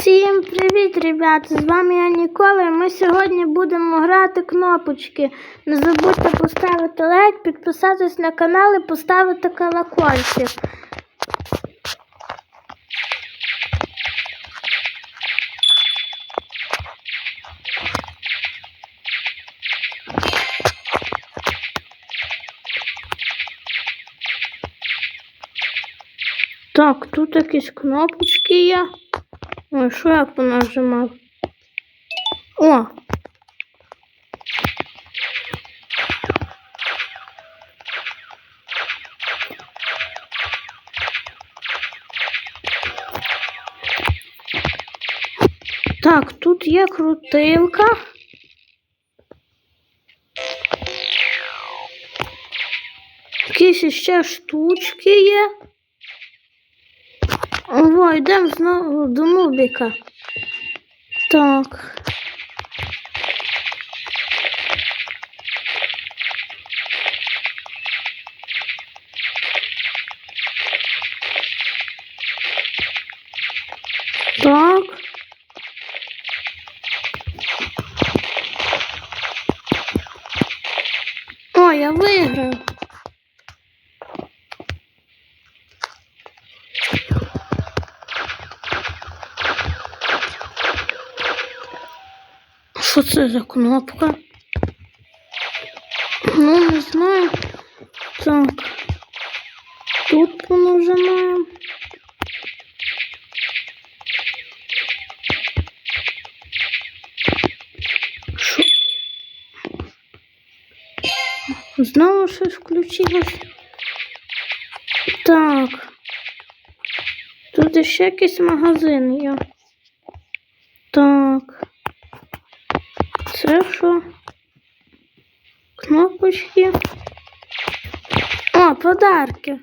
Всім привіт, ребята! З вами я Нікола і ми сьогодні будемо грати кнопочки. Не забудьте поставити лайк, підписатись на канал і поставити колокольчик. Так, тут якісь кнопочки є. Ой, що я понажимав? О! Так, тут є крутилка. Якісь ще штучки є. Ого, йдемо знову до Нубіка. Так. Так. О, я виграв. Що це за кнопка? Ну, не знаю. Так. Тут понажимаємо. Що? Знову щось включилось. Так. Тут ще якийсь магазин є. Так. Це? Кнопочки. О, подарки.